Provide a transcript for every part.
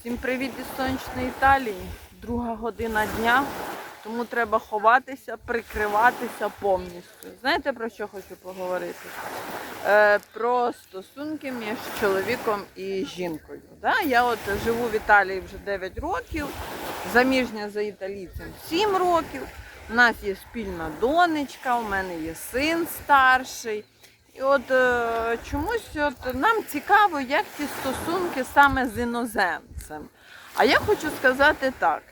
Всім привіт із сонячної Італії. Друга година дня, тому треба ховатися, прикриватися повністю. Знаєте про що хочу поговорити? Е, про стосунки між чоловіком і жінкою. Да? Я от живу в Італії вже 9 років, заміжня за італійцем 7 років. У нас є спільна донечка, у мене є син старший. От е, чомусь от нам цікаво, як ці стосунки саме з іноземцем. А я хочу сказати так.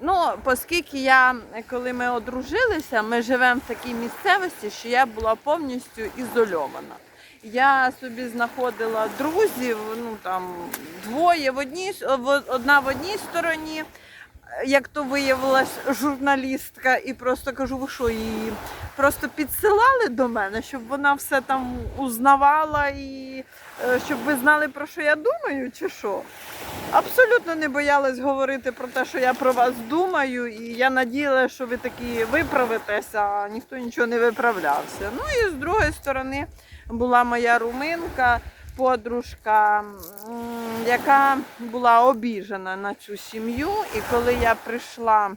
Ну, оскільки я, коли ми одружилися, ми живемо в такій місцевості, що я була повністю ізольована. Я собі знаходила друзів, ну там двоє в одній, одна в одній стороні, як то виявилась журналістка, і просто кажу, ви що її просто підсилали до мене, щоб вона все там узнавала і е, щоб ви знали про що я думаю, чи що. Абсолютно не боялась говорити про те, що я про вас думаю, і я надіялася, що ви такі виправитеся, а ніхто нічого не виправлявся. Ну і з другої сторони була моя руминка, подружка, яка була обіжена на цю сім'ю. І коли я прийшла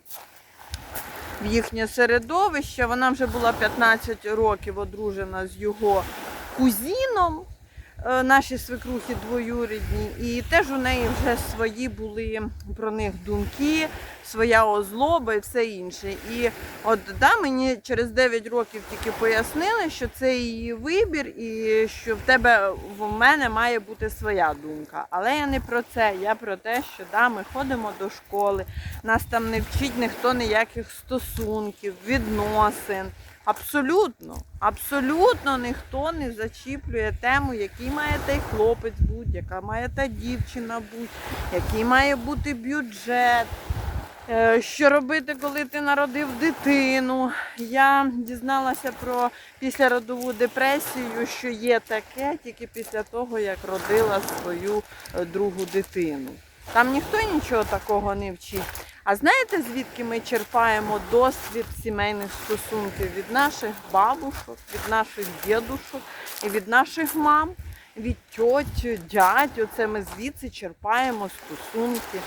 в їхнє середовище, вона вже була 15 років одружена з його кузіном е, наші свекрухи двоюрідні, і теж у неї вже свої були про них думки, своя озлоба і все інше. І от да, мені через 9 років тільки пояснили, що це її вибір, і що в тебе в мене має бути своя думка. Але я не про це. Я про те, що да, ми ходимо до школи, нас там не вчить ніхто ніяких стосунків, відносин. Абсолютно, абсолютно ніхто не зачіплює тему, який має той хлопець бути, яка має та дівчина бути, який має бути бюджет. Е, Що робити, коли ти народив дитину? Я дізналася про післяродову депресію, що є таке тільки після того, як родила свою е, другу дитину. Там ніхто нічого такого не вчить. А знаєте, звідки ми черпаємо досвід сімейних стосунків від наших бабушок, від наших дідушок і від наших мам, від тьоть, дядь. Оце ми звідси черпаємо стосунки.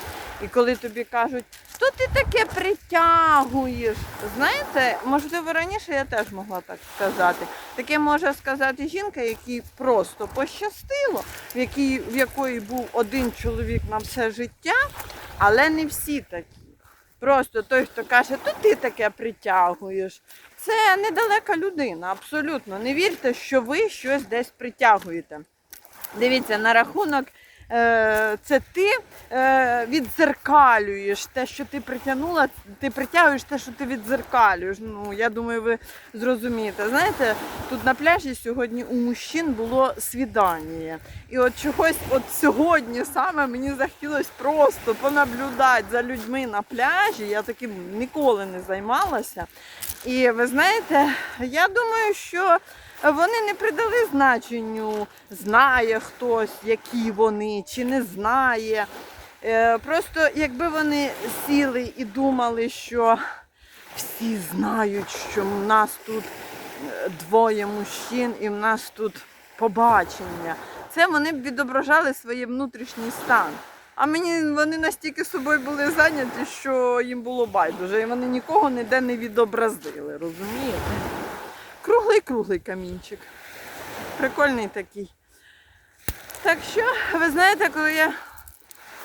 І коли тобі кажуть, що ти таке притягуєш? Знаєте, можливо, раніше я теж могла так сказати. Таке може сказати жінка, якій просто пощастило, в, якій, в якої був один чоловік на все життя, але не всі такі. Просто той, хто каже, то ти таке притягуєш. Це недалека людина, абсолютно. Не вірте, що ви щось десь притягуєте. Дивіться, на рахунок е, це ти е, відзеркалюєш те, що ти притягнула, ти притягуєш те, що ти відзеркалюєш. Ну, я думаю, ви зрозумієте. Знаєте, тут на пляжі сьогодні у мужчин було свідання. І от чогось от сьогодні саме мені захотілося просто понаблюдати за людьми на пляжі. Я таким ніколи не займалася. І ви знаєте, я думаю, що вони не придали значенню, знає хтось, які вони, чи не знає. Е, Просто якби вони сіли і думали, що всі знають, що в нас тут е, двоє мужчин і в нас тут побачення, це вони б відображали своє внутрішній стан. А мені вони настільки собою були зайняті, що їм було байдуже, і вони нікого ніде не відобразили, розумієте? Круглий-круглий камінчик. Прикольний такий. Так що, ви знаєте, коли я.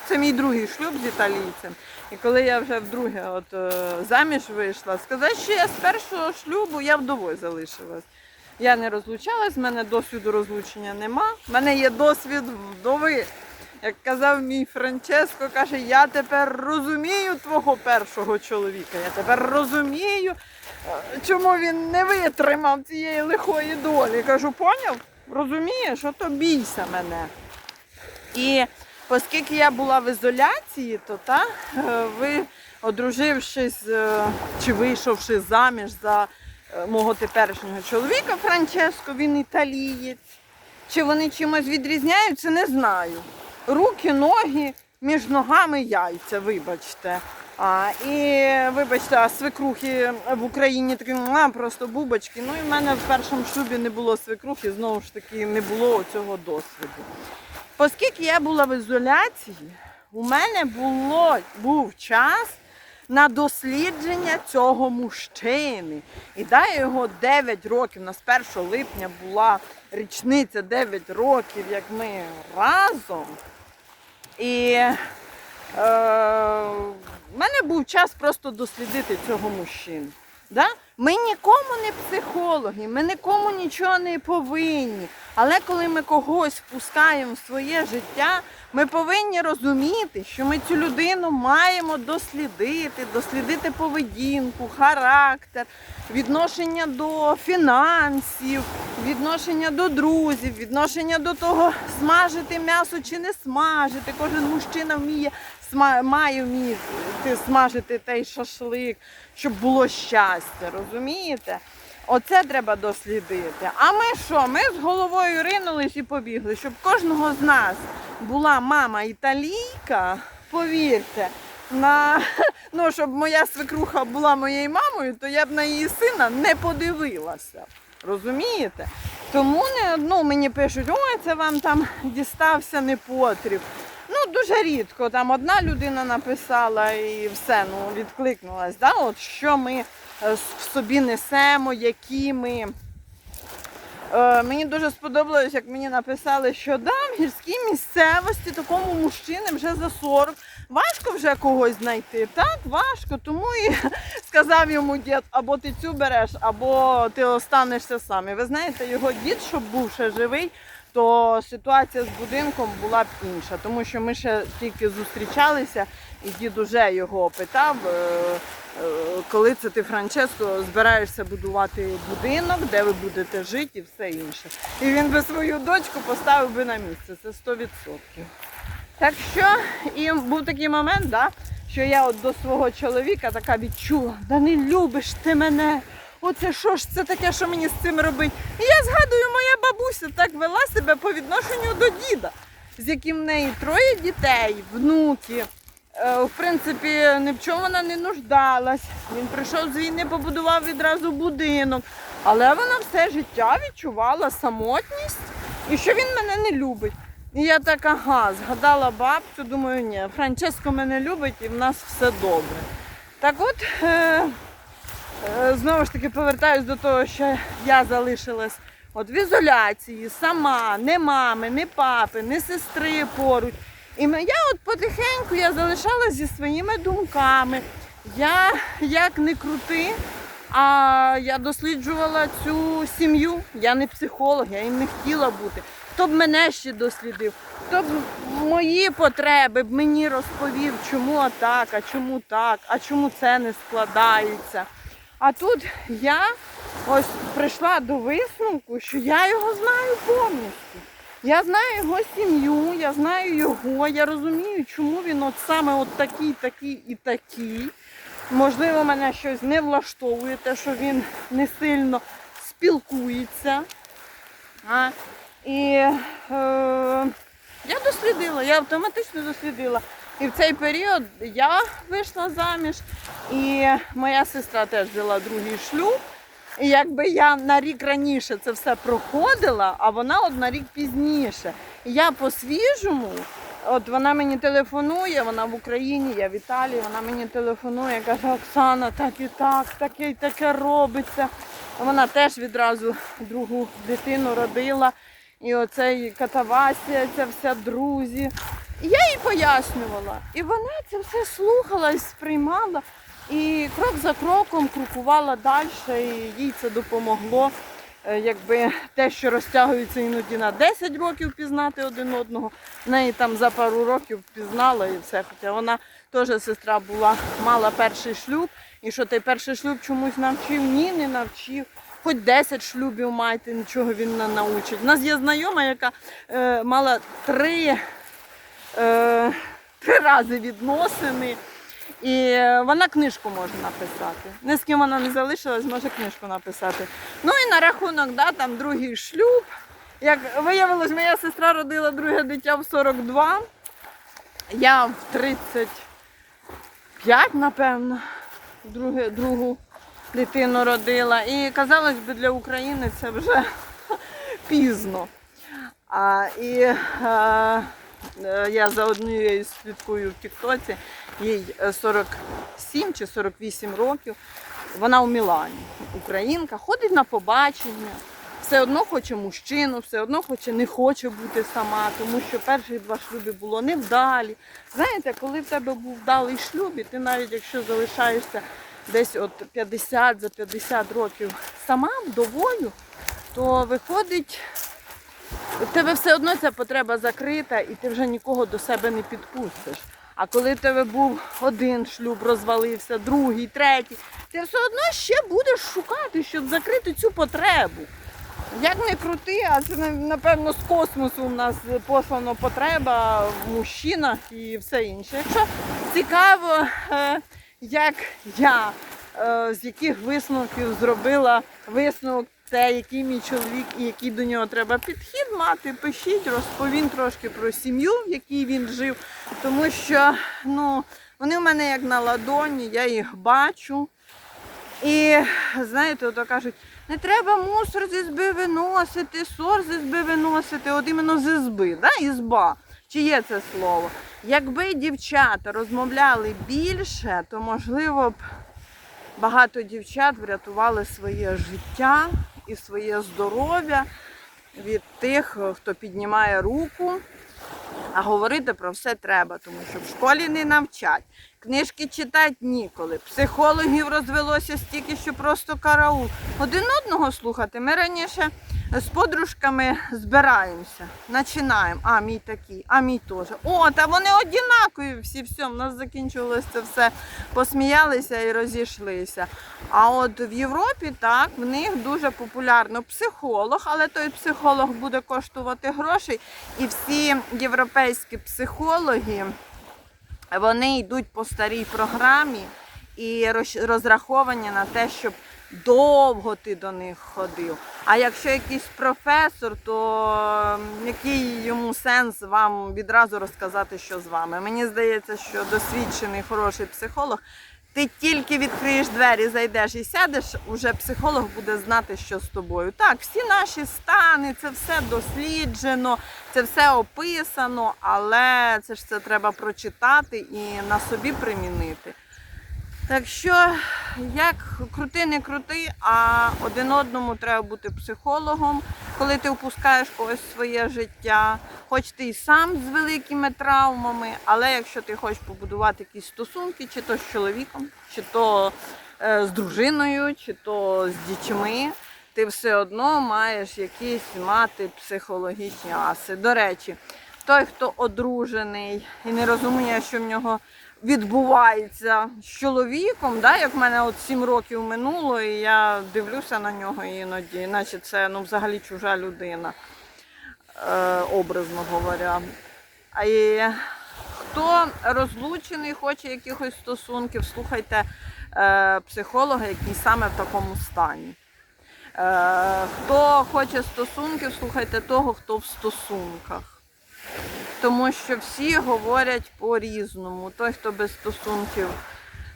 Це мій другий шлюб з італійцем. І коли я вже вдруге от, е, заміж вийшла, сказати, що я з першого шлюбу я вдовою залишилась. Я не розлучалась, в мене досвіду розлучення нема. В мене є досвід вдови. Як казав мій Франческо, каже, я тепер розумію твого першого чоловіка. Я тепер розумію, е, чому він не витримав цієї лихої долі. Кажу, поняв? Розумієш, ото бійся мене. І оскільки я була в ізоляції, то та, е, ви, одружившись е, чи вийшовши заміж за мого теперішнього чоловіка Франческо, він італієць. Чи вони чимось відрізняються, не знаю. Руки, ноги, між ногами яйця, вибачте. А, і вибачте, а свекрухи в Україні такі а, просто бубочки. Ну і в мене в першому шлюбі не було свекрухи, знову ж таки не було цього досвіду. Оскільки я була в ізоляції, У мене було, був час на дослідження цього мужчини. І дай його 9 років. У нас 1 липня була річниця 9 років, як ми разом. І е, мене був час просто дослідити цього мужчину. Да? Ми нікому не психологи, ми нікому нічого не повинні. Але коли ми когось впускаємо в своє життя, ми повинні розуміти, що ми цю людину маємо дослідити, дослідити поведінку, характер, відношення до фінансів, відношення до друзів, відношення до того, смажити м'ясо чи не смажити. Кожен мужчина вміє має вміти смажити той шашлик, щоб було щастя, розумієте? Оце треба дослідити. А ми що? Ми з головою ринулись і побігли, щоб кожного з нас була мама італійка, повірте, на ну, щоб моя свекруха була моєю мамою, то я б на її сина не подивилася. Розумієте? Тому не, ну, мені пишуть, ой, це вам там дістався непотріб. Ну, дуже рідко. Там одна людина написала і все, ну, відкликнулась. Да? От що ми е, в собі несемо, які ми. Е, мені дуже сподобалось, як мені написали, що да, в гірській місцевості такому мужчині вже за 40. Важко вже когось знайти. Так, важко. Тому і сказав йому дід, або ти цю береш, або ти останешся сам. І ви знаєте, його дід, щоб був ще живий, то ситуація з будинком була б інша, тому що ми ще тільки зустрічалися, і дід уже його питав, е, е, коли це ти, Франческо, збираєшся будувати будинок, де ви будете жити і все інше. І він би свою дочку поставив би на місце, це 100%. Так що, і був такий момент, да, що я от до свого чоловіка така відчула, да не любиш ти мене. Оце що ж це таке, що мені з цим робити? І я згадую, моя бабуся так вела себе по відношенню до діда, з яким в неї троє дітей, внуки. Е, В принципі, ні в чому вона не нуждалась. Він прийшов з війни, побудував відразу будинок. Але вона все життя відчувала самотність і що він мене не любить. І я так, ага, згадала бабцю, думаю, ні, Франческо мене любить і в нас все добре. Так от, е, знову ж таки повертаюсь до того, що я залишилась от в ізоляції, сама, не мами, не папи, не сестри поруч. І я от потихеньку я залишалась зі своїми думками. Я як не крути, а я досліджувала цю сім'ю. Я не психолог, я їм не хотіла бути. Хто б мене ще дослідив, хто б мої потреби б мені розповів, чому так, а чому так, а чому це не складається. А тут я ось прийшла до висновку, що я його знаю повністю. Я знаю його сім'ю, я знаю його, я розумію, чому він от саме от такий, такий і такий. Можливо, мене щось не влаштовує, те, що він не сильно спілкується. А? І е, я дослідила, я автоматично дослідила. І в цей період я вийшла заміж, і моя сестра теж взяла другий шлюб. І якби я на рік раніше це все проходила, а вона от на рік пізніше. І я по-свіжому, от вона мені телефонує, вона в Україні, я в Італії, вона мені телефонує, каже, Оксана, так і так, таке і таке робиться. Вона теж відразу другу дитину родила. І оцей катавасія, ця вся друзі. Я їй пояснювала. І вона це все слухала сприймала. І крок за кроком крокувала далі, і їй це допомогло. Е, Якби те, що розтягується іноді на 10 років пізнати один одного, в неї там за пару років пізнала і все. Хоча вона теж сестра була, мала перший шлюб, і що той перший шлюб чомусь навчив? Ні, не навчив. Хоч 10 шлюбів майте, нічого він не научить. У нас є знайома, яка е, мала три, е, три рази відносини. І е, вона книжку може написати. Ні з ким вона не залишилась, може книжку написати. Ну і на рахунок, да, там другий шлюб. Як виявилось, моя сестра родила друге дитя в 42, я в 35, напевно, друге, другу дитину родила. І казалось би, для України це вже пізно. А, і е, Е, Я за однією слідкую в Тіктоці, їй е, 47 чи 48 років. Вона у Мілані, українка, ходить на побачення, все одно хоче мужчину, все одно хоче, не хоче бути сама, тому що перші два шлюби було невдалі. Знаєте, коли в тебе був вдалий шлюб, і ти навіть якщо залишаєшся десь от 50 за 50 років сама вдовою, то виходить, у тебе все одно ця потреба закрита, і ти вже нікого до себе не підпустиш. А коли в тебе був один шлюб, розвалився, другий, третій, ти все одно ще будеш шукати, щоб закрити цю потребу. Як не крути, а це напевно з космосу у нас послано потреба в мужчинах і все інше. Якщо цікаво, е, як я е, з яких висновків зробила висновок, це який мій чоловік і який до нього треба підхід мати, пишіть, розповім трошки про сім'ю, в якій він жив, тому що ну, вони в мене як на ладоні, я їх бачу. І знаєте, ото кажуть, не треба мусор зі зби виносити, сор зі зби виносити, от іменно з ізби, да? ізба. Чи є це слово? Якби дівчата розмовляли більше, то можливо б багато дівчат врятували своє життя і своє здоров'я від тих, хто піднімає руку. А говорити про все треба, тому що в школі не навчать. Книжки читати ніколи. Психологів розвелося стільки, що просто караул. Один одного слухати. Ми раніше з подружками збираємося, починаємо. А, мій такий, а мій теж. О, та вони однакові всі, все, в нас закінчувалося це все. Посміялися і розійшлися. А от в Європі так, в них дуже популярно психолог, але той психолог буде коштувати грошей. І всі європейські психологи вони йдуть по старій програмі і розраховані на те, щоб довго ти до них ходив. А якщо якийсь професор, то який йому сенс вам відразу розказати, що з вами? Мені здається, що досвідчений хороший психолог. Ти тільки відкриєш двері, зайдеш і сядеш, уже психолог буде знати, що з тобою. Так, всі наші стани, це все досліджено, це все описано, але це ж це треба прочитати і на собі примінити. Так що, як крути, не крути, а один одному треба бути психологом, коли ти впускаєш когось в своє життя. Хоч ти і сам з великими травмами, але якщо ти хочеш побудувати якісь стосунки, чи то з чоловіком, чи то е, з дружиною, чи то з дітьми, ти все одно маєш якісь мати психологічні аси. До речі, той, хто одружений і не розуміє, що в нього відбувається з чоловіком, да, як в мене от 7 років минуло, і я дивлюся на нього іноді, наче це ну, взагалі чужа людина, е, образно говоря. І хто розлучений, хоче якихось стосунків, слухайте е, психолога, який саме в такому стані. Е, хто хоче стосунків, слухайте того, хто в стосунках. Тому що всі говорять по-різному. Той, хто без стосунків,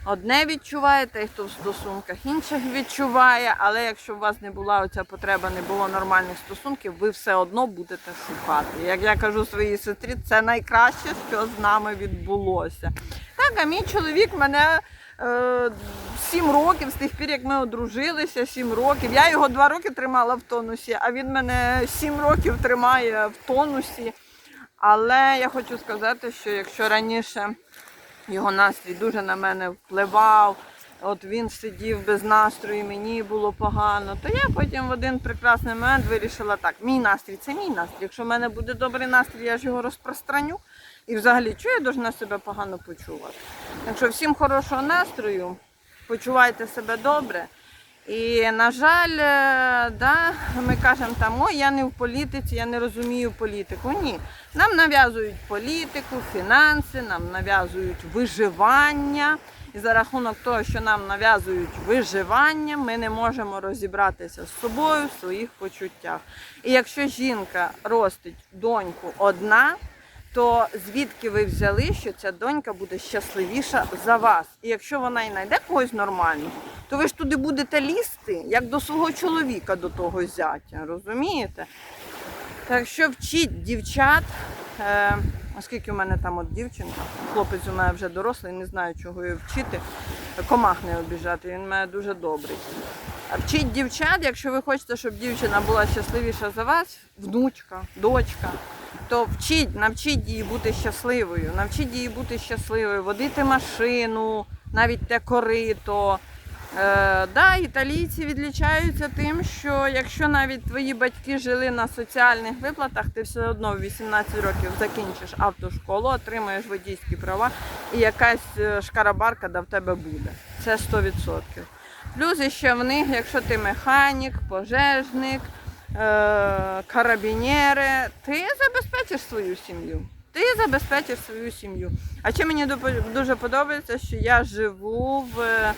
одне відчуває, той, хто в стосунках інших відчуває. Але якщо у вас не була оця потреба, не було нормальних стосунків, ви все одно будете шукати. Як я кажу своїй сестрі, це найкраще, що з нами відбулося. Так, а мій чоловік мене. е, Сім років з тих пір, як ми одружилися, сім років. Я його два роки тримала в тонусі, а він мене сім років тримає в тонусі. Але я хочу сказати, що якщо раніше його настрій дуже на мене впливав, от він сидів без настрою, мені було погано, то я потім в один прекрасний момент вирішила так, мій настрій це мій настрій. Якщо в мене буде добрий настрій, я ж його розпространю. І взагалі, чого я должна себе погано почувати? Якщо всім хорошого настрою, почувайте себе добре. І, на жаль, е, да, ми кажемо там, ой, я не в політиці, я не розумію політику. Ні. Нам нав'язують політику, фінанси, нам нав'язують виживання. І за рахунок того, що нам нав'язують виживання, ми не можемо розібратися з собою в своїх почуттях. І якщо жінка ростить доньку одна, то звідки ви взяли, що ця донька буде щасливіша за вас? І якщо вона і знайде когось нормального, то ви ж туди будете лізти, як до свого чоловіка, до того зятя, розумієте? Так що вчіть дівчат е, Оскільки у мене там от дівчинка, хлопець у мене вже дорослий, не знаю, чого його вчити, комах не обіжати, він у мене дуже добрий. Вчіть дівчат, якщо ви хочете, щоб дівчина була щасливіша за вас, внучка, дочка, то вчіть, навчіть її бути щасливою, навчіть її бути щасливою, водити машину, навіть те корито. Е, да, італійці відлічаються тим, що якщо навіть твої батьки жили на соціальних виплатах, ти все одно в 18 років закінчиш автошколу, отримаєш водійські права і якась е, шкарабарка да в тебе буде. Це 100%. Плюс ще в них, якщо ти механік, пожежник, е, карабінєри, ти забезпечиш свою сім'ю. Ти забезпечиш свою сім'ю. А ще мені дуже подобається, що я живу в е,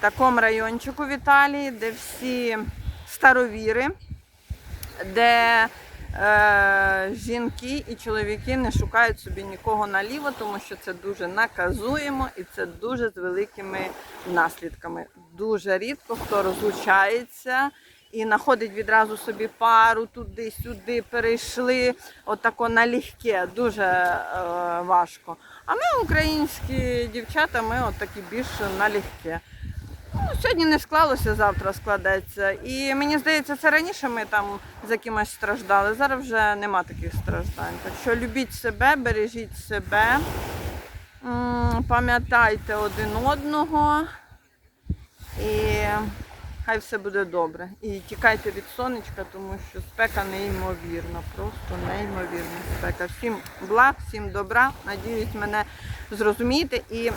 такому райончику в Італії, де всі старовіри, де е, жінки і чоловіки не шукають собі нікого наліво, тому що це дуже наказуємо і це дуже з великими наслідками. Дуже рідко хто розлучається і знаходить відразу собі пару туди-сюди, перейшли отако налегке, дуже е, важко. А ми, українські дівчата, ми от такі більш налегке. Ну, сьогодні не склалося, завтра складеться. І мені здається, це раніше ми там за кимось страждали. Зараз вже нема таких страждань. Так що любіть себе, бережіть себе, пам'ятайте один одного і хай все буде добре. І тікайте від сонечка, тому що спека неймовірна, просто неймовірна спека. Всім благ, всім добра. Надіюсь, мене зрозумієте. І е,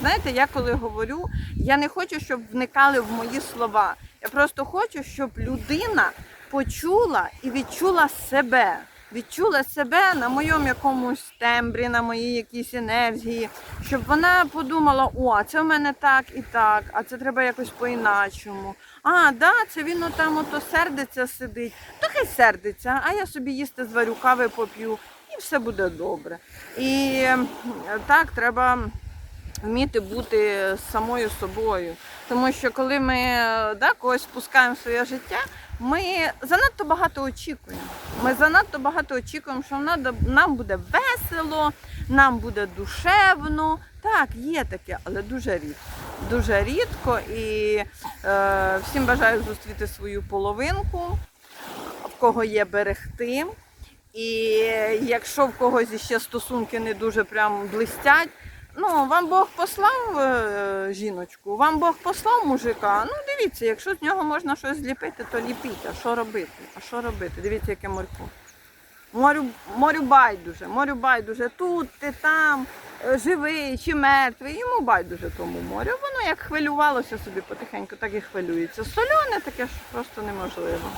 знаєте, я коли говорю, я не хочу, щоб вникали в мої слова. Я просто хочу, щоб людина почула і відчула себе. Відчула себе на моєму якомусь тембрі, на моїй якійсь енергії, щоб вона подумала, о, це в мене так і так, а це треба якось по-іначому. А, да, це він отам ото сердиться сидить. То хай сердиться, а я собі їсти зварю, кави поп'ю, і все буде добре. І так треба вміти бути самою собою. Тому що коли ми да, когось спускаємо в своє життя, ми занадто багато очікуємо. Ми занадто багато очікуємо, що нам, буде весело, нам буде душевно. Так, є таке, але дуже рідко. Дуже рідко. І е, всім бажаю зустріти свою половинку, в кого є берегти. І якщо в когось ще стосунки не дуже прям блистять, ну вам Бог послав е, жіночку, вам Бог послав мужика. Ну дивіться, якщо з нього можна щось зліпити, то ліпіть. А що робити? А що робити? Дивіться, яке морько. Морю, морю байдуже, морю байдуже. Тут ти там, е, живий чи мертвий. Йому байдуже тому морю. Воно як хвилювалося собі потихеньку, так і хвилюється. Соляне таке ж просто неможливо.